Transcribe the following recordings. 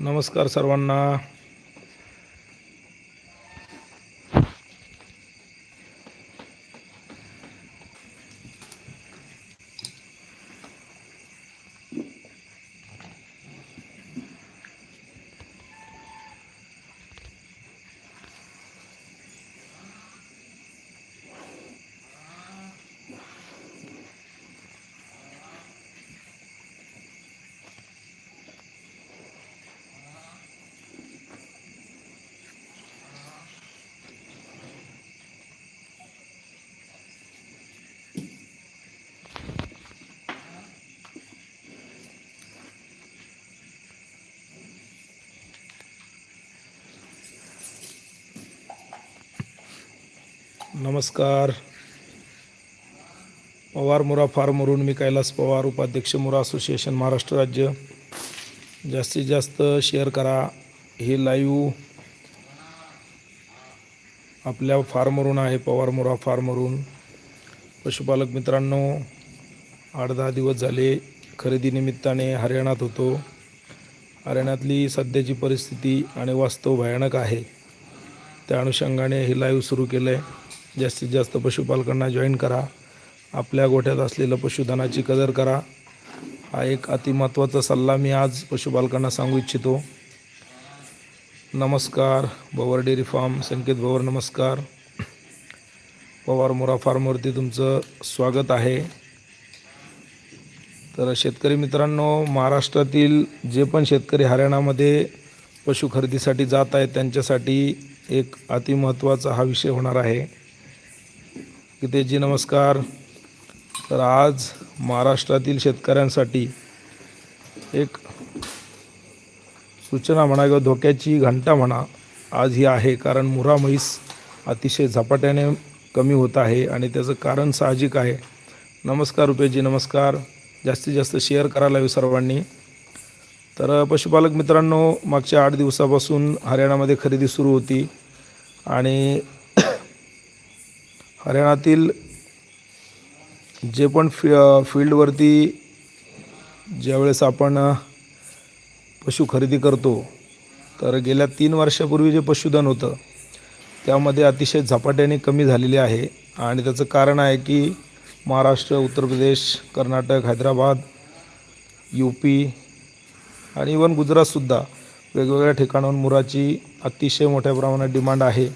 नमस्कार सर्वांना. नमस्कार. पवार मुरा फार्मवरून मी कैलास पवार उपाध्यक्ष मुरा असोसिएशन महाराष्ट्र राज्य. जास्तीत जास्त शेअर करा. हे लाईव्ह आपल्या फार्मवरून आहे पवार मुरा फार्मवरून पशुपालक मित्रांनो आठ दहा दिवस झाले खरेदीनिमित्ताने हरियाणात होतो. हरियाणातली सध्याची परिस्थिती आणि वास्तव भयानक आहे. त्या अनुषंगाने हे लाईव्ह सुरू केलं आहे जास्तीत जास्त पशुपालकांना जॉईन करा. आपल्या गोठ्यात असलेलं पशुधनाची कदर करा. हा एक अतिमहत्त्वाचा सल्ला मी आज पशुपालकांना सांगू इच्छितो. नमस्कार भवर डेअरी फार्म संकेत भवर नमस्कार. पवार मोरा फार्मवरती तुमचं स्वागत आहे. तर शेतकरी मित्रांनो महाराष्ट्रातील जे पण शेतकरी हरियाणामध्ये पशु खरेदीसाठी जात आहेत त्यांच्यासाठी एक अतिमहत्त्वाचा हा विषय होणार आहे. गीतेजी नमस्कार. तर आज महाराष्ट्रातील शेतकऱ्यांसाठी एक सूचना म्हणा किंवा धोक्याची घंटा म्हणा आज ही आहे कारण मुरा म्हैस अतिशय झपाट्याने कमी होत आहे आणि त्याचं कारण साहजिक आहे. नमस्कार रुपेशजी नमस्कार. जास्तीत जास्त शेअर करायला हवी सर्वांनी. तर पशुपालक मित्रांनो मागच्या आठ दिवसापासून हरियाणामध्ये खरेदी सुरू होती आणि हरियाणातील जे पण फि फील्डवरती ज्यावेळेस आपण पशु खरेदी करतो तर गेल्या तीन वर्षापूर्वी जे पशुधन होतं त्यामध्ये अतिशय झपाट्याने कमी झालेले आहे. आणि त्याचं कारण आहे की महाराष्ट्र उत्तर प्रदेश कर्नाटक हैदराबाद यू पी आणि इवन गुजरातसुद्धा वेगवेगळ्या ठिकाणाहून मुराची अतिशय मोठ्या प्रमाणात डिमांड आहे.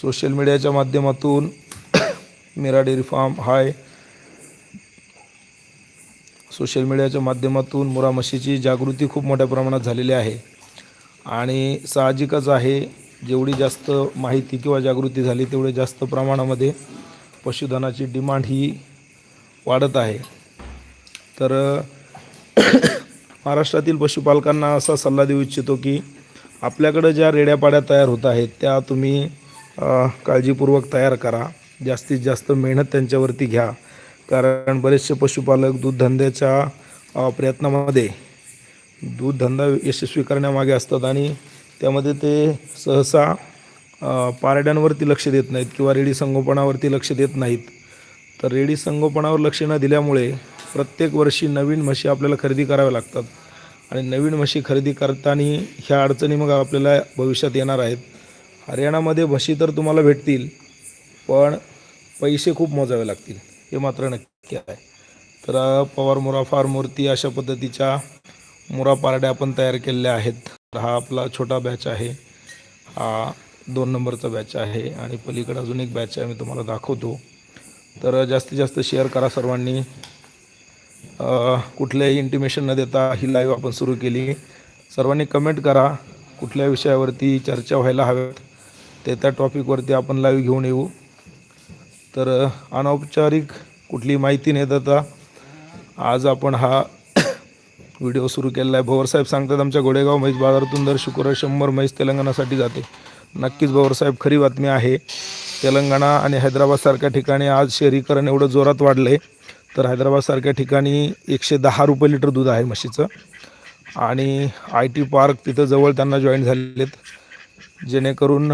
सोशल मीडियाच्या माध्यमातून मेरा डेअरी फार्म हाय. सोशल मीडियाच्या माध्यमातून मुरा म्हशीची जागृती खूप मोठ्या प्रमाणात झालेली आहे. आणि साहजिकच आहे जेवढी जास्त माहिती किंवा जागृती झाली तेवढे जास्त प्रमाणामध्ये पशुधनाची डिमांड ही वाढत आहे. तर महाराष्ट्रातील पशुपालकांना असा सल्ला देऊ इच्छितो की आपल्याकडं ज्या रेड्यापाड्या तयार होत आहेत त्या तुम्ही काळजीपूर्वक तयार करा. जास्तीत जास्त मेहनत त्यांच्यावरती घ्या. कारण बरेचसे पशुपालक दूधधंद्याच्या प्रयत्नामध्ये दूधधंदा यशस्वी करण्यामागे असतात आणि त्यामध्ये ते सहसा पारड्यांवरती लक्ष देत नाहीत किंवा रेडी संगोपनावरती लक्ष देत नाहीत. तर रेडी संगोपनावर लक्ष न दिल्यामुळे प्रत्येक वर्षी नवीन म्हशी आपल्याला खरेदी कराव्या लागतात. आणि नवीन म्हशी खरेदी करताना ह्या अडचणी मग आपल्याला भविष्यात येणार आहेत. हरियाणामध्ये म्हशी तर तुम्हाला भेटतील पण पैसे खूप मोजावे लागतील हे मात्र नक्की आहे. तर पवार मुरा फार्मवरती अशा पद्धतीच्या मुरा पारड्या आपण तयार केलेल्या आहेत. तर हा आपला छोटा बॅच आहे. हा दोन नंबरचा बॅच आहे आणि पलीकडे अजून एक बॅच आहे मी तुम्हाला दाखवतो. तर जास्तीत जास्त शेअर करा सर्वांनी. कुठल्याही इंटिमेशन न देता ही लाईव्ह आपण सुरू केली. सर्वांनी कमेंट करा कुठल्या विषयावरती चर्चा व्हायला हव्यात ते त्या टॉपिकवरती आपण लाईव्ह घेऊन येऊ. तर अनौपचारिक कुठली माहिती न देता. आज आपण हा व्हिडिओ सुरू केलेला आहे. भोवरसाहेब सांगतात आमच्या गोडेगाव म्हैस बाजारातून दर शुक्रवार शंभर म्हैस तेलंगणासाठी जाते. नक्कीच भोवरसाहेब खरी बातमी आहे. तेलंगणा आणि हैदराबादसारख्या ठिकाणी आज शहरीकरण एवढं जोरात वाढलं आहे तर हैदराबादसारख्या ठिकाणी एकशे दहा रुपये लिटर दूध आहे म्हशीचं. आणि आय टी पार्क तिथं जवळ त्यांना जॉईन झालेत. जेणेकरून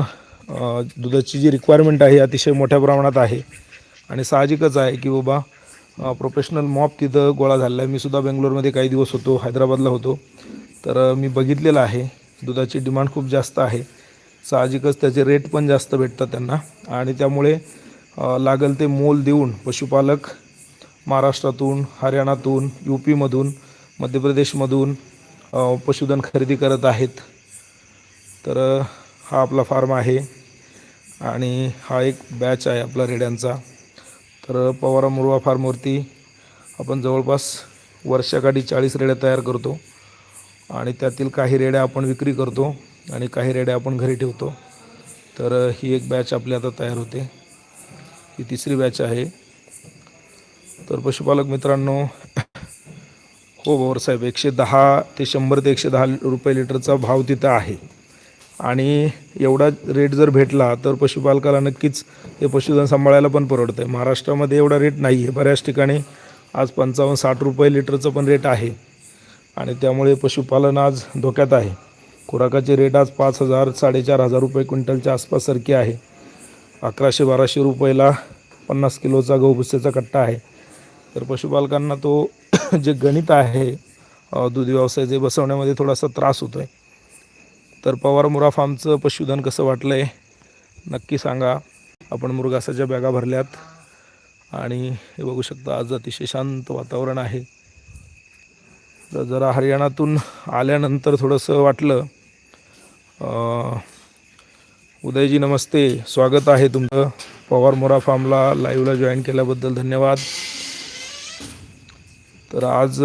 दुधाची जी रिक्वायरमेंट आहे अतिशय मोठ्या प्रमाणात आहे. आणि साहजिकच आहे की बाबा प्रोफेशनल मॉप तिथं गोळा झालेला आहे. मी सुद्धा बेंगलोरमध्ये काही दिवस होतो हैदराबादला होतो. तर मी बघितलेलं आहे. दुधाची डिमांड खूप जास्त आहे. साहजिकच त्याचे रेट पण जास्त भेटतात त्यांना. आणि त्यामुळे लागल ते मोल देऊन पशुपालक महाराष्ट्रातून हरियाणातून यू पीमधून मध्य प्रदेशमधून पशुधन खरेदी करत आहेत. तर हा आपला फार्म आहे. आणि हा एक बॅच आहे आपला रेड्यांचा. तर पवारा मुरवा फार्मवरती आपण जवळपास वर्षाकाठी चाळीस रेड्या तयार करतो. आणि त्यातील काही रेड्या आपण विक्री करतो आणि काही रेड्या आपण घरी ठेवतो. तर ही एक बॅच आपली आता तयार होते. ही तिसरी बॅच आहे. तर पशुपालक मित्रांनो हो भाऊसाहेब एकशे दहा ते शंभर ते एकशे दहा रुपये लिटरचा भाव तिथं आहे. आणि एवढा रेट जर भेटला तर पशुपालकाला नक्कीच हे पशुधन सांभाळायला पण परवडतं आहे महाराष्ट्रामध्ये एवढा रेट नाही आहे बऱ्याच ठिकाणी आज पंचावन्न साठ रुपये लिटरचं पण रेट आहे. आणि त्यामुळे पशुपालन आज धोक्यात आहे. खुराकाचे रेट आज पाच हजार साडेचार हजार रुपये क्विंटलच्या आसपास सारखे आहे. अकराशे बाराशे रुपयाला पन्नास किलोचा गहूभुस्याचा कट्टा आहे. तर पशुपालकांना तो जे गणित आहे दूध व्यवसाय जे बसवण्यामध्ये थोडासा त्रास होतो आहे तर पवार मुरा फार्मचं पशुधन कसं वाटलं आहे नक्की सांगा. आपण मुरगासाच्या बॅगा भरल्यात. आणि हे बघू शकता आज अतिशय शांत वातावरण आहे. तर जरा हरियाणातून आल्यानंतर थोडंसं वाटलं. उदयजी नमस्ते स्वागत आहे तुमचं. पवार मोरा फार्मला लाईव्हला जॉईन केल्याबद्दल धन्यवाद. तर आज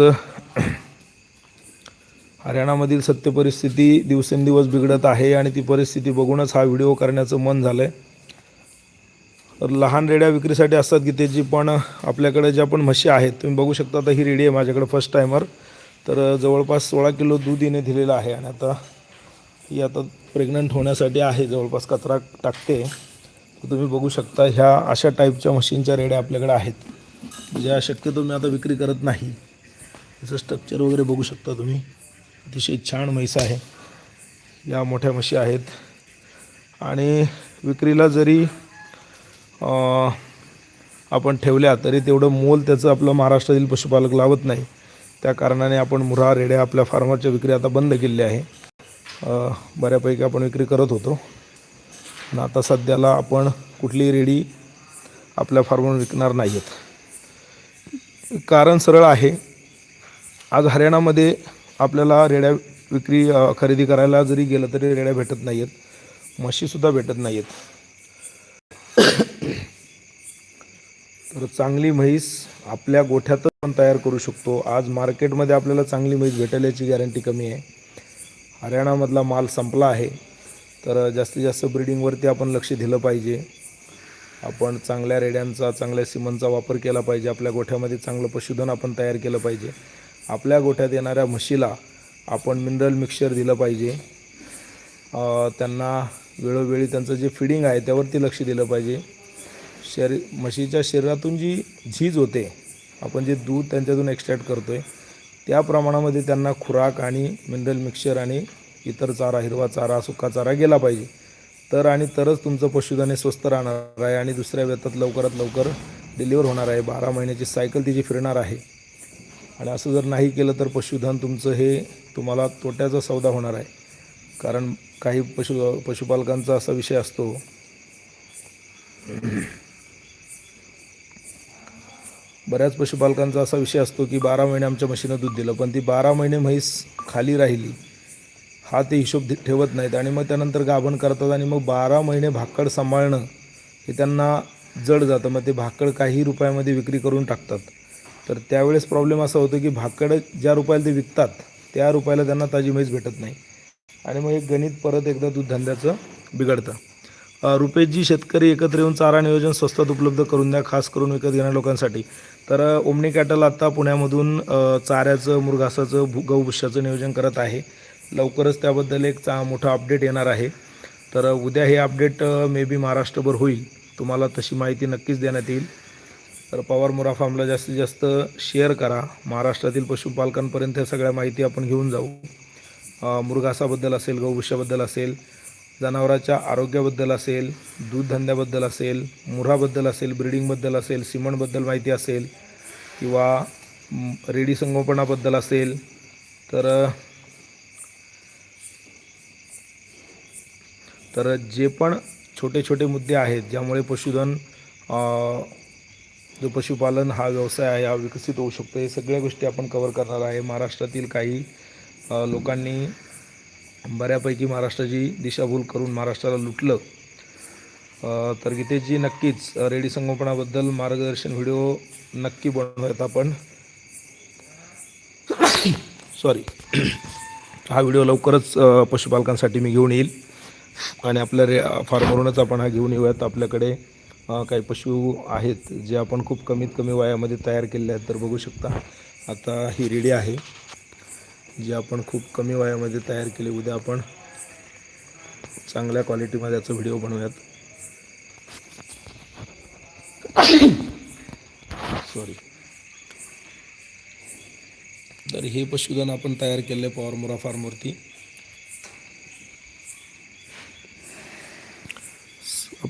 हरियाणामधील सत्य परिस्थिती दिवसेंदिवस बिघडत आहे आणि ती परिस्थिती बघूनच हा व्हिडिओ करण्याचं मन झालं आहे तर लहान रेड्या विक्रीसाठी असतात की त्याची पण आपल्याकडे ज्या पण म्हशी आहेत तुम्ही बघू शकता आता ही रेडी आहे माझ्याकडे फर्स्ट टायमर तर जवळपास सोळा किलो दूध येणे दिलेलं आहे आणि आता ही आता प्रेग्नंट होण्यासाठी आहे जवळपास कचरा टाकते. तुम्ही बघू शकता ह्या अशा टाईपच्या मशीनच्या रेड्या आपल्याकडे आहेत ज्या शक्यतो मी आता विक्री करत नाही. त्याचं स्ट्रक्चर वगैरे बघू शकता तुम्ही. अतिशय छान म्हैस आहे. या मोठ्या म्हशी आहेत. आणि विक्रीला जरी आपण ठेवल्या तरी तेवढं मोल त्याचं आपलं महाराष्ट्रातील पशुपालक लावत नाही. त्या कारणाने आपण मुरा रेड्या आपल्या फार्मरच्या विक्री आता बंद केलेली आहे. बऱ्यापैकी आपण विक्री करत होतो. आणि आता सध्याला आपण कुठलीही रेडी आपल्या फार्मवर विकणार नाही आहेत कारण सरळ आहे. आज हरियाणामध्ये आपल्याला रेड्या विक्री खरेदी करायला जरी गेलं तरी रेड्या भेटत नाही आहेत म्हशीसुद्धा भेटत नाही आहेत तर चांगली म्हैस आपल्या गोठ्यातच पण तयार करू शकतो. आज मार्केटमध्ये आपल्याला चांगली म्हैस भेटेल याची गॅरंटी कमी आहे. हरियाणामधला माल संपला आहे. तर जास्तीत जास्त ब्रिडिंगवरती आपण लक्ष दिलं पाहिजे. आपण चांगल्या रेड्यांचा चांगल्या सिमनचा वापर केला पाहिजे. आपल्या गोठ्यामध्ये चांगलं पशुधन आपण तयार केलं पाहिजे. आपल्या गोठ्यात येणाऱ्या म्हशीला आपण मिनरल मिक्सचर दिलं पाहिजे. त्यांना वेळोवेळी त्यांचं जे फिडिंग आहे त्यावरती लक्ष दिलं पाहिजे. शरी म्हशीच्या शरीरातून जी झीज होते आपण जे दूध त्यांच्यातून एक्स्ट्रॅक्ट करतो आहे त्या प्रमाणामध्ये त्यांना खुराक आणि मिनरल मिक्सचर आणि इतर चारा हिरवा चारा सुका चारा गेला पाहिजे. तर आणि तरच तुमचं पशुधन हे स्वस्त राहणार आहे आणि दुसऱ्या व्यतात लवकरात लवकर डिलिव्हर होणार आहे. बारा महिन्याची सायकल तिची फिरणार आहे आणि असं जर नाही केलं तर पशुधन तुमचं हे तुम्हाला तोट्याचा सौदा होणार आहे. कारण काही पशु पशुपालकांचा असा विषय असतो. बऱ्याच पशुपालकांचा असा विषय असतो की बारा महिने आमच्या म्हशीनं दूध दिलं पण ती बारा महिने म्हैस खाली राहिली. हा ते हिशोब ठेवत नाहीत आणि मग त्यानंतर गाभण करतात आणि मग बारा महिने भाकड सांभाळणं हे त्यांना जड जातं. मग ते भाकड काही रुपयामध्ये विक्री करून टाकतात. तर त्यावेळेस प्रॉब्लेम असा होतो की भाकडं ज्या रुपयाला ते विकतात त्या रुपयाला त्यांना ताजी म्हैस भेटत नाही. आणि मग एक गणित परत एकदा दूध धंद्याचं बिघडतं. रुपेशजी शेतकरी एकत्र येऊन चारा नियोजन स्वस्तात उपलब्ध करून द्या खास करून विकत घेणाऱ्या लोकांसाठी. तर ओमनी कॅटल आत्ता पुण्यामधून चाऱ्याचं मुरघासाचं भू गहूभुष्याचं नियोजन करत आहे. लवकरच त्याबद्दल एक चा मोठा अपडेट येणार आहे. तर उद्या हे अपडेट मे बी महाराष्ट्रभर होईल. तुम्हाला तशी माहिती नक्कीच देण्यात येईल. तर पवार मोरा फार्मला जास्तीत जास्त शेअर करा. महाराष्ट्रातील पशुपालकांपर्यंत सगळ्या माहिती आपण घेऊन जाऊ. मृगासाबद्दल असेल गौभुष्याबद्दल असेल जनावराच्या आरोग्याबद्दल असेल दूध धंद्याबद्दल असेल मुराबद्दल असेल ब्रिडिंगबद्दल असेल सिमेंटबद्दल माहिती असेल किंवा रेडी संगोपनाबद्दल असेल तर तर जे पण छोटे छोटे मुद्दे आहेत ज्यामुळे पशुधन जो पशुपालन हा व्यवसाय आहे हा विकसित होऊ शकतो. हे सगळ्या गोष्टी आपण कवर करणार आहे. महाराष्ट्रातील काही लोकांनी बऱ्यापैकी महाराष्ट्राची दिशाभूल करून महाराष्ट्राला लुटलं. तर गीतेशजी नक्कीच रेडी संगोपनाबद्दल मार्गदर्शन व्हिडिओ नक्की बनवूयात आपण. सॉरी हा व्हिडिओ लवकरच पशुपालकांसाठी मी घेऊन येईल. आणि आपल्या रे फार्मवरूनच आपण हा घेऊन येऊयात आपल्याकडे. काही पशु आहेत जे आपण खूप कमीत कमी वयामध्ये तयार केले आहेत तर बघू शकता. आता ही रेडी आहे. जी आपण खूप कमी वयामध्ये तयार केली उद्या आपण चांगल्या क्वालिटीमध्ये याचा व्हिडिओ बनवूयात. सॉरी तर हे पशुधन आपण तयार केले आहे पॉवर मोरा फार्मवरती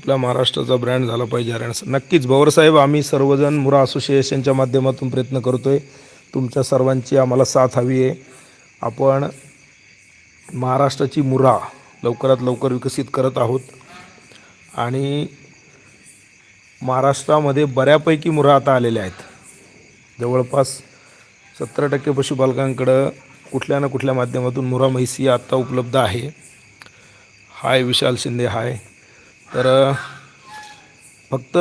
आपल्या महाराष्ट्राचा ब्रँड झाला पाहिजे हरियाणा नक्कीच. भवरसाहेब आम्ही सर्वजण मुरा असोसिएशनच्या माध्यमातून प्रयत्न करतो आहे तुमच्या सर्वांची आम्हाला साथ हवी आहे. आपण महाराष्ट्राची मुरा लवकरात लवकर विकसित करत आहोत. आणि महाराष्ट्रामध्ये बऱ्यापैकी मुरा आता आलेल्या आहेत. जवळपास सत्तर टक्के पशुपालकांकडं कुठल्या ना कुठल्या माध्यमातून मुरा म्हैसी आत्ता उपलब्ध आहे. हाय विशाल शिंदे हाय. तर फक्त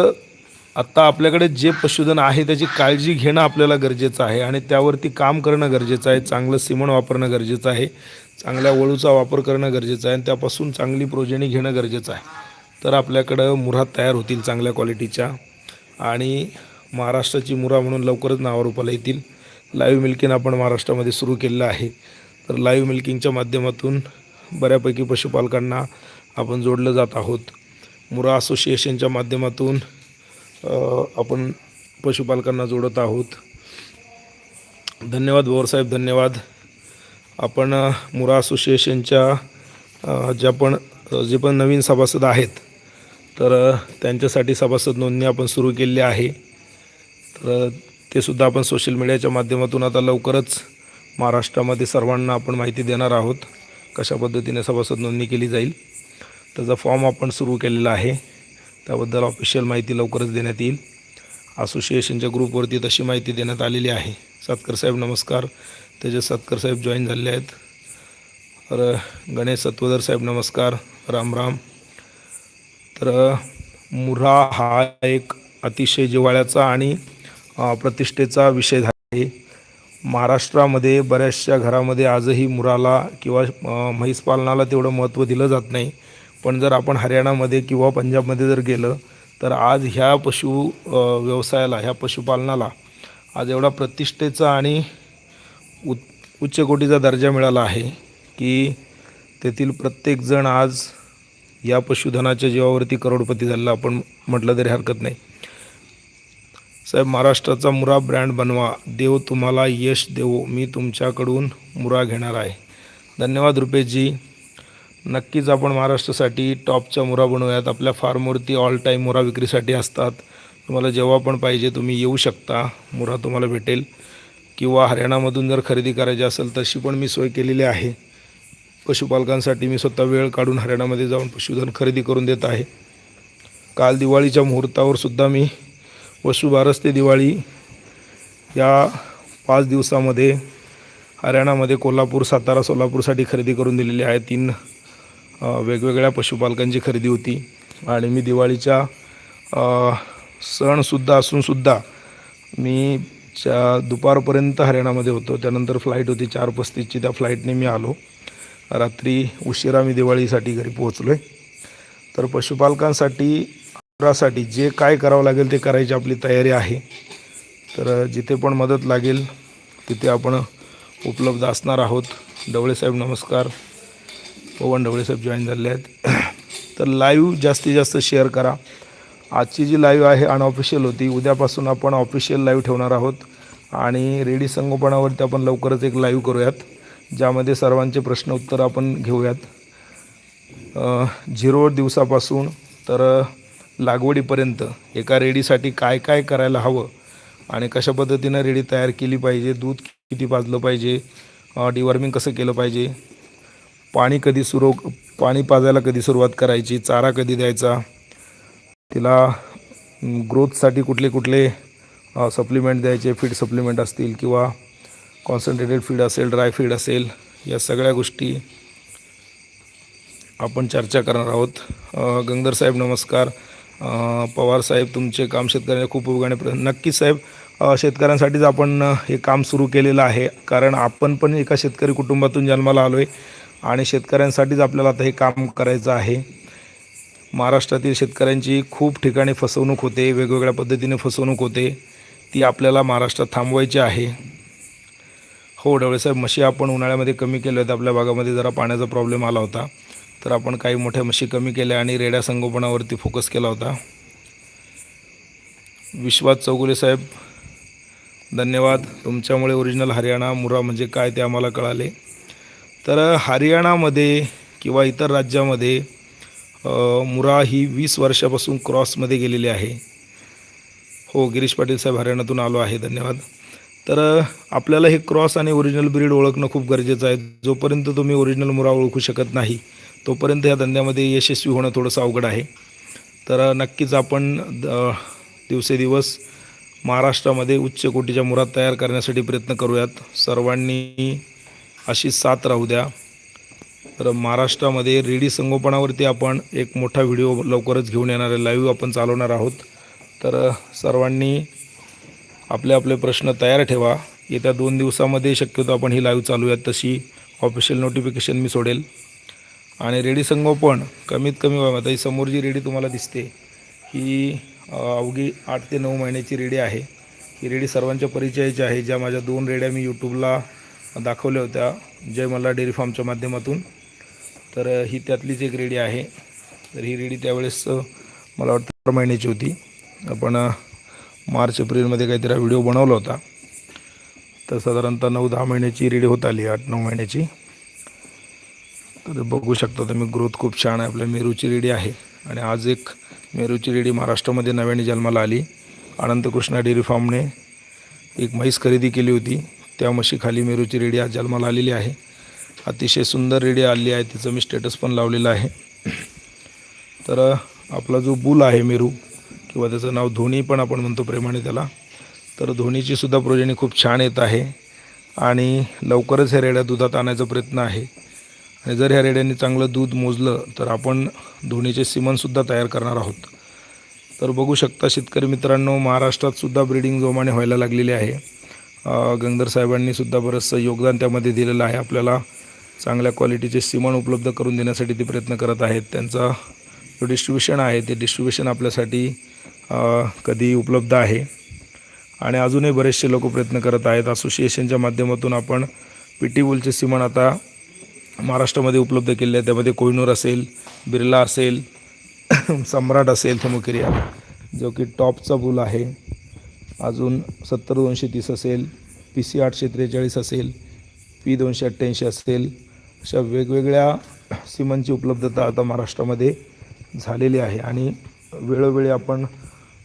आत्ता आपल्याकडे जे पशुधन आहे त्याची काळजी घेणं आपल्याला गरजेचं आहे आणि त्यावरती काम करणं गरजेचं आहे चांगलं सिमण वापरणं गरजेचं आहे चांगल्या वळूचा वापर करणं गरजेचं आहे आणि त्यापासून चांगली प्रोजेनी घेणं गरजेचं आहे. तर आपल्याकडं मुरा तयार होतील चांगल्या क्वालिटीच्या आणि महाराष्ट्राची मुरा म्हणून लवकरच नावारूपाला येतील. लाईव्ह मिल्किंग आपण महाराष्ट्रामध्ये सुरू केलेलं आहे. तर लाईव्ह मिल्किंगच्या माध्यमातून बऱ्यापैकी पशुपालकांना आपण जोडलं जात आहोत. मुरा असोसिएशनच्या माध्यमातून आपण पशुपालकांना जोडत आहोत. धन्यवाद बोरसाहेब धन्यवाद. आपण मुरा असोसिएशनच्या ज्या पण जे पण नवीन सभासद आहेत तर त्यांच्यासाठी सभासद नोंदणी आपण सुरू केलेली आहे. तर ते सुद्धा आपण सोशल मीडियाच्या माध्यमातून आता लवकरच महाराष्ट्रामध्ये सर्वांना आपण माहिती देणार आहोत कशा पद्धतीने सभासद नोंदणी केली जाईल. त्याचा फॉर्म आपण सुरू केलेला आहे. त्याबद्दल ऑफिशियल माहिती लवकरच देण्यात येईल. असोसिएशनच्या ग्रुपवरती तशी माहिती देण्यात आलेली आहे. सातकर साहेब नमस्कार. त्याचे सातकर साहेब जॉईन झालेले आहेत. तर गणेश सत्वधर साहेब नमस्कार. राम राम. तर मुरा हा एक अतिशय जिव्हाळ्याचा आणि प्रतिष्ठेचा विषय झाला आहे. महाराष्ट्रामध्ये बऱ्याचशा घरामध्ये आजही मुराला किंवा म्हैसपालनाला म्हैस पालनाला तेवढं महत्त्व दिलं जात नाही. पण जर आपण हरियाणामध्ये किंवा पंजाबमध्ये जर गेलं तर आज ह्या पशु व्यवसायाला ह्या पशुपालनाला आज एवढा प्रतिष्ठेचा आणि उत् उच्च कोटीचा दर्जा मिळाला आहे की तेथील प्रत्येकजण आज या पशुधनाच्या जीवावरती करोडपती झालेला आपण म्हटलं तरी हरकत नाही. साहेब महाराष्ट्राचा मुरा ब्रँड बनवा. देव तुम्हाला यश देवो. मी तुमच्याकडून मुरा घेणार आहे. धन्यवाद रुपेशजी. नक्कीच आपण महाराष्ट्रासाठी टॉपच्या मुरा बनवूयात. आपल्या फार्मवरती ऑल टाईम मुरा विक्रीसाठी असतात. तुम्हाला जेव्हा पण पाहिजे तुम्ही येऊ शकता. मुरा तुम्हाला भेटेल. किंवा हरियाणामधून जर खरेदी करायची असेल तशी पण मी सोय केलेली आहे. पशुपालकांसाठी मी स्वतः वेळ काढून हरियाणामध्ये जाऊन पशुधन खरेदी करून देत आहे. काल दिवाळीच्या मुहूर्तावर सुद्धा मी वसुबारस ते दिवाळी या पाच दिवसामध्ये हरियाणामध्ये कोल्हापूर सातारा सोलापूरसाठी खरेदी करून दिलेली आहे. तीन वेगवेगळ्या पशुपालकांची खरेदी होती. आणि मी दिवाळीच्या सणसुद्धा असूनसुद्धा मी च्या दुपारपर्यंत हरियाणामध्ये होतो. त्यानंतर फ्लाईट होती चार पस्तीसची. त्या फ्लाईटने मी आलो. रात्री उशिरा मी दिवाळीसाठी घरी पोहोचलो आहे तर पशुपालकांसाठी साठी जे काय करावं लागेल ते करायची आपली तयारी आहे. तर जिथे पण मदत लागेल तिथे आपण उपलब्ध असणार आहोत. डवळेसाहेब नमस्कार. हो, पवन ढवळेसाहेब जॉईन झाले आहेत. तर लाईव्ह जास्तीत जास्त शेअर करा. आजची जी लाईव्ह आहे अनऑफिशियल होती. उद्यापासून आपण ऑफिशियल लाईव्ह ठेवणार आहोत. आणि रेडी संगोपनावरती आपण लवकरच एक लाईव्ह करूयात ज्यामध्ये सर्वांचे प्रश्न उत्तर आपण घेऊयात. झिरो दिवसापासून तर लागवडीपर्यंत एका रेडीसाठी काय काय करायला हवं आणि कशा पद्धतीनं रेडी तयार केली पाहिजे दूध किती पाजलं पाहिजे डिवॉर्मिंग कसं केलं पाहिजे पाणी कधी सुरू पाणी पाजायला कधी सुरुवात करायची चारा कधी द्यायचा? तिला ग्रोथसाठी कुठले कुठले सप्लिमेंट द्यायचे फीड सप्लिमेंट असतील किंवा कॉन्सन्ट्रेटेड फीड असेल ड्राय फीड असेल या सगळ्या गोष्टी आपण चर्चा करणार आहोत. गंगधर साहेब नमस्कार. पवार साहेब तुमचे काम शेतकऱ्यांना खूप उपयोगाने प्र नक्कीच साहेब शेतकऱ्यांसाठीच आपण हे काम सुरू केलेलं आहे. कारण आपण पण एका शेतकरी कुटुंबातून जन्माला आलो आहे आणि शेतकऱ्यांसाठीच आपल्याला आता हे काम करायचं आहे. महाराष्ट्रातील शेतकऱ्यांची खूप ठिकाणी फसवणूक होते वेगवेगळ्या पद्धतीने फसवणूक होते. ती आपल्याला महाराष्ट्रात थांबवायची आहे. हो डवळेसाहेब म्हशी आपण उन्हाळ्यामध्ये कमी केल्या होत्या. आपल्या भागामध्ये जरा पाण्याचा प्रॉब्लेम आला होता. तर आपण काही मोठ्या म्हशी कमी केल्या आणि रेड्या संगोपनावरती फोकस केला होता. विश्वास चौगुले साहेब धन्यवाद. तुमच्यामुळे ओरिजिनल हरियाणा मुरा म्हणजे काय ते आम्हाला कळाले. तर हरियाणामध्ये किंवा इतर राज्यामध्ये मुरा ही वीस वर्षापासून क्रॉसमध्ये गेलेली आहे. हो गिरीश पाटील साहेब हरियाणातून आलो आहे धन्यवाद. तर आपल्याला हे क्रॉस आणि ओरिजिनल ब्रीड ओळखणं खूप गरजेचं आहे. जोपर्यंत तुम्ही ओरिजिनल मुरा ओळखू शकत नाही तोपर्यंत या धंद्यामध्ये यशस्वी होणं थोडंसं अवघड आहे. तर नक्कीच आपण द- दिवसेदिवस महाराष्ट्रामध्ये उच्च कोटीच्या मुरा तयार करण्यासाठी प्रयत्न करूयात. सर्वांनी अशी साथ राहू द्या. तर महाराष्ट्रामध्ये रेडी संगोपनावरती आपण एक मोठा व्हिडिओ लवकरच घेऊन येणार आहे. लाईव्ह आपण चालवणार आहोत. तर सर्वांनी आपले आपले प्रश्न तयार ठेवा. येत्या दोन दिवसामध्ये शक्यतो आपण ही लाईव्ह चालूयात तशी ऑफिशियल नोटिफिकेशन मी सोडेल. आणि रेडी संगोपन कमीत कमी व्हावं आता ही समोर जी रेडी तुम्हाला दिसते ही अवघी आठ ते नऊ महिन्याची रेडी आहे. ही रेडी सर्वांच्या परिचयाची आहे. ज्या माझ्या दोन रेड्या मी यूट्यूबला दाखवल्या होत्या जय मल्हार डेअरी फार्मच्या माध्यमातून. तर ही त्यातलीच एक रेडी आहे तर ही रेडी त्यावेळेस मला वाटतं चार महिन्याची होती. आपण मार्च एप्रिलमध्ये काहीतरी व्हिडिओ बनवला होता. तर साधारणतः नऊ दहा महिन्याची रेडी होत आली आठ नऊ महिन्याची. तर बघू शकता तुम्ही ग्रोथ खूप छान आहे आपल्या मेरूची रेडी आहे. आणि आज एक मेरूची रेडी महाराष्ट्रामध्ये नव्याने जन्माला आली. अनंतकृष्णा डेअरी फार्मने एक म्हैस खरेदी केली होती. त्या म्हशीखाली मेरूची रेडी आज जन्माला आलेली आहे. अतिशय सुंदर रेडी आलेली आहे. तिचं मी स्टेटस पण लावलेलं आहे. तर आपला जो बुल आहे मेरू किंवा त्याचं नाव धोनी पण आपण म्हणतो प्रेमाने त्याला तर धोनीची सुद्धा प्रोजेनी खूप छान येत आहे. आणि लवकरच ह्या रेड्या दुधात आणायचा प्रयत्न आहे. आणि जर ह्या रेड्यांनी चांगलं दूध मोजलं तर आपण धोनीचे सिमनसुद्धा तयार करणार आहोत. तर बघू शकता शेतकरी मित्रांनो महाराष्ट्रात सुद्धा ब्रीडिंग जोमाने व्हायला लागलेली आहे. गंगधर साहेबांनी सुद्धा बरंचसं योगदान त्यामध्ये दिलेलं आहे. आपल्याला चांगल्या क्वालिटीचे सिमन उपलब्ध करून देण्यासाठी ते प्रयत्न करत आहेत. त्यांचा जो डिस्ट्रीब्युशन आहे ते डिस्ट्रीब्युशन आपल्यासाठी कधी उपलब्ध आहे. आणि अजूनही बरेचसे लोक प्रयत्न करत आहेत. असोसिएशनच्या माध्यमातून आपण पी टी बुलचे सिमण आता महाराष्ट्रामध्ये उपलब्ध केले आहे त्यामध्ये कोहिनूर असेल बिर्ला असेल सम्राट असेल थमुकिरिया जो की टॉपचा बुल आहे. अजून सत्तर दोनशे तीस असेल पी सी आठशे त्रेचाळीस असेल पी दोनशे अठ्ठ्याऐंशी असेल अशा वेगवेगळ्या सिमनची उपलब्धता आता महाराष्ट्रामध्ये झालेली आहे. आणि वेळोवेळी आपण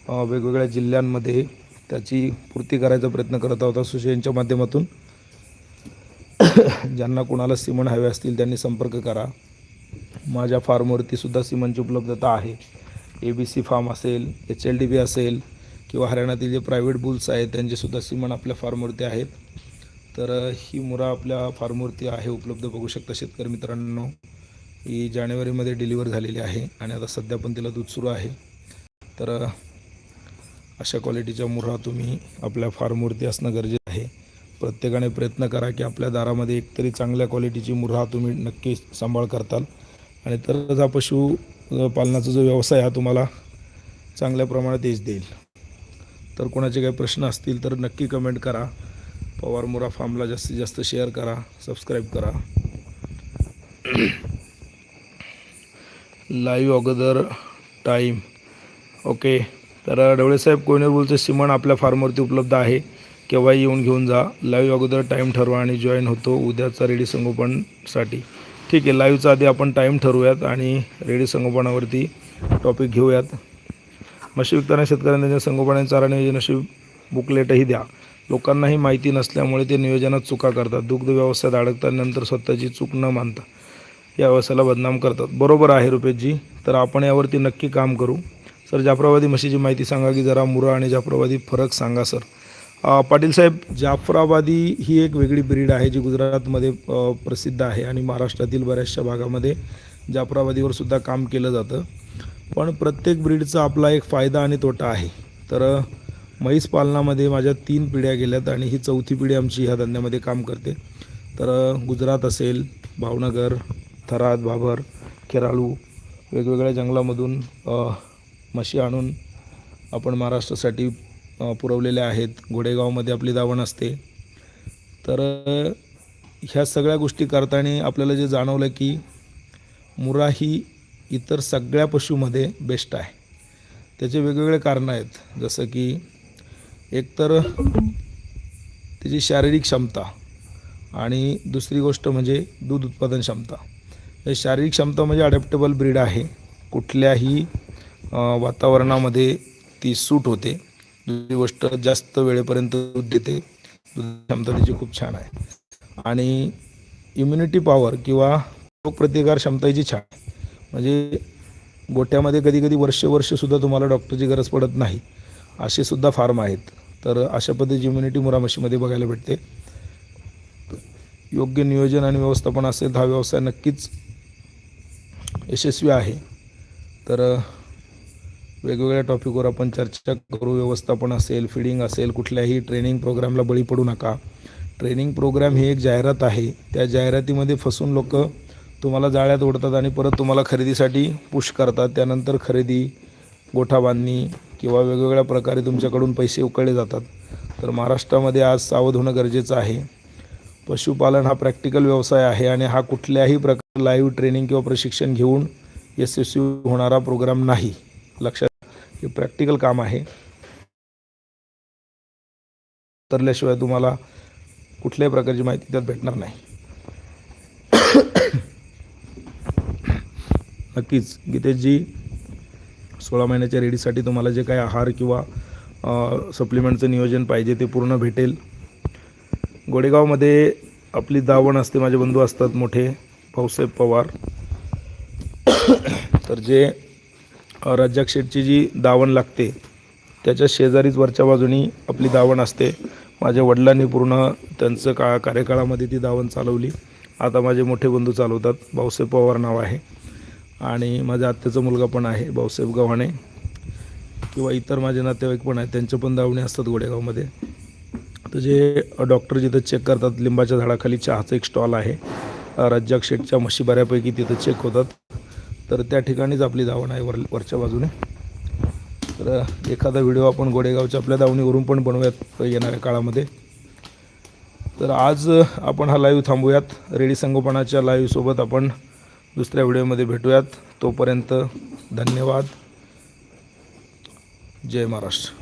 वेगवेगळ्या जिल्ह्यांमध्ये त्याची पूर्ती करायचा प्रयत्न करत आहोत. असोसिएशनच्या माध्यमातून ज्यांना कोणाला सिमन हवे असतील त्यांनी संपर्क करा. माझ्या फार्मवरतीसुद्धा सिमनची उपलब्धता आहे. ए बी सी फार्म असेल एच एल डी बी असेल किंवा हरियाणातील जे प्रायव्हेट बुल्स आहेत त्यांचेसुद्धा सिमन आपल्या फार्मवरती आहेत. तर ही मुरा आपल्या फार्मवरती आहे उपलब्ध बघू शकता शेतकरी मित्रांनो. ही जानेवारीमध्ये डिलिव्हर झालेली आहे आणि आता सध्या पण तिला दूध सुरू आहे. तर अशा क्वालिटीच्या मुरा तुम्ही आपल्या फार्मवरती असणं गरजेचं आहे. प्रत्येकाने प्रयत्न करा की आपल्या दारामध्ये एकतरी चांगल्या क्वालिटीची मुरा तुम्ही नक्की सांभाळ करताल. आणि तरच हा पशु पालनाचा जो व्यवसाय हा तुम्हाला चांगल्या प्रमाणात यश देईल. तर कोणाचे काही प्रश्न असतील तर नक्की कमेंट करा. पवार मोरा फार्मला जास्तीत जास्त शेअर करा सबस्क्राईब करा. लाईव्ह अगोदर टाईम ओके तर डवळेसाहेब कोयनेबुलचे सिमण आपल्या फार्मवरती उपलब्ध आहे केव्हाही येऊन घेऊन जा. लाईव्ह अगोदर टाईम ठरवा आणि जॉईन होतो उद्याचा रेडी संगोपनसाठी. ठीक आहे लाईव्हचा आधी आपण टाईम ठरवूयात आणि रेडी संगोपनावरती टॉपिक घेऊयात. म्हशी विकताना शेतकऱ्यांना त्यांच्या संगोपनाने चारा नियोजनाशी बुकलेटही द्या. लोकांनाही माहिती नसल्यामुळे ते नियोजनात चुका करतात. दुग्ध व्यवसायात अडकतात नंतर स्वतःची चूक न मानता. या व्यवसायाला बदनाम करतात. बरोबर आहे रुपेशजी तर आपण यावरती नक्की काम करू. सर जाफराबादी म्हशीची माहिती सांगा की जरा मुरा आणि जाफराबादी फरक सांगा सर. पाटीलसाहेब पाटील साहेब जाफराबादी ही एक वेगळी ब्रीड आहे जी गुजरातमध्ये प्रसिद्ध आहे आणि महाराष्ट्रातील बऱ्याचशा भागामध्ये जाफराबादीवर सुद्धा काम केलं जातं. पण प्रत्येक ब्रीडचा आपला एक फायदा आणि तोटा आहे. तर म्हैस पालनामध्ये माझ्या तीन पिढ्या गेल्यात आणि ही चौथी पिढी आमची ह्या धंद्यामध्ये काम करते. तर गुजरात असेल भावनगर थराद भाभर केराळू वेगवेगळ्या जंगलामधून म्हशी आणून आपण महाराष्ट्रासाठी पुरवलेल्या आहेत. घोडेगावमध्ये आपली दावण असते. तर ह्या सगळ्या गोष्टी करताना आपल्याला जे जाणवलं की मुरा ही इतर सगळ्या पशूमध्ये बेस्ट आहे. त्याचे वेगवेगळे कारणं आहेत. जसं की एकतर त्याची शारीरिक क्षमता आणि दुसरी गोष्ट म्हणजे दूध उत्पादन क्षमता. हे शारीरिक क्षमता म्हणजे अडॅप्टेबल ब्रीड आहे. कुठल्याही वातावरणामध्ये ती सूट होते. दुसरी गोष्ट जास्त वेळेपर्यंत दूध देते. दूध क्षमता त्याची खूप छान आहे. आणि इम्युनिटी पॉवर किंवा रोगप्रतिकार क्षमता हिची छान आहे. म्हणजे गोट्यामध्ये कधी कधी वर्ष वर्षसुद्धा तुम्हाला डॉक्टरची गरज पडत नाही. असे सुद्धा फार्म आहेत. तर अशा पद्धतीची इम्युनिटी मुरामशीमध्ये बघायला भेटते. योग्य नियोजन आणि व्यवस्थापन असेल तर हा व्यवसाय नक्कीच यशस्वी आहे. तर वेगवेगळ्या टॉपिकवर आपण चर्चा करू. व्यवस्थापन असेल फिडिंग असेल कुठल्याही ट्रेनिंग प्रोग्रामला बळी पडू नका. ट्रेनिंग प्रोग्राम ही एक जाहिरात आहे. त्या जाहिरातीमध्ये फसून लोक तुम्हाला जाळ्यात ओढतात आणि परत तुम्हाला खरेदीसाठी पुश करतात. त्यानंतर खरेदी गोठा बांधणी किंवा वेगवेगळ्या प्रकारे तुमच्याकडून पैसे उकळले जातात. तर महाराष्ट्रामध्ये आज सावध होणं गरजेचं आहे. पशुपालन हा प्रॅक्टिकल व्यवसाय आहे आणि हा कुठल्याही प्रकार लाईव्ह ट्रेनिंग किंवा प्रशिक्षण घेऊन यशस्वी होणारा प्रोग्राम नाही. लक्षात हे प्रॅक्टिकल काम आहे. तरल्याशिवाय तुम्हाला कुठल्याही प्रकारची माहिती त्यात भेटणार नाही. नक्कीच. गीतेशजी सोळा महिन्याच्या रेडीसाठी तुम्हाला जे काही आहार किंवा सप्लिमेंटचं नियोजन पाहिजे ते पूर्ण भेटेल. गोडेगावमध्ये आपली दावण असते माझे बंधू असतात मोठे भाऊसाहेब पवार. तर जे अ, जी दावण लागते त्याच्या शेजारीच वरच्या बाजूनी आपली दावण असते. माझ्या वडिलांनी पूर्ण त्यांचं का कार्यकाळामध्ये ती दावण चालवली. आता माझे मोठे बंधू चालवतात. भाऊसाहेब पवार नाव आहे. आणि माझ्या आत्याचा मुलगा पण आहे भाऊसाहेब गव्हाणे. किंवा इतर माझे नातेवाईक पण आहेत त्यांच्या पण दावणी असतात गोडेगावमध्ये. तर जे डॉक्टर जिथं चेक करतात लिंबाच्या झाडाखाली चहाचं एक स्टॉल आहे. राज्याक शेठच्या म्हशी बऱ्यापैकी तिथं चेक होतात. तर त्या ठिकाणीच आपली धावण आहे वर वरच्या बाजूने. तर एखादा व्हिडिओ आपण गोडेगावच्या आपल्या दावणीवरून पण बनवूयात येणाऱ्या काळामध्ये. तर आज आपण हा लाईव्ह थांबूयात. रेडी संगोपनाच्या लाईव्हसोबत आपण दुसऱ्या व्हिडिओमध्ये भेटूयात. तोपर्यंत धन्यवाद. जय महाराष्ट्र.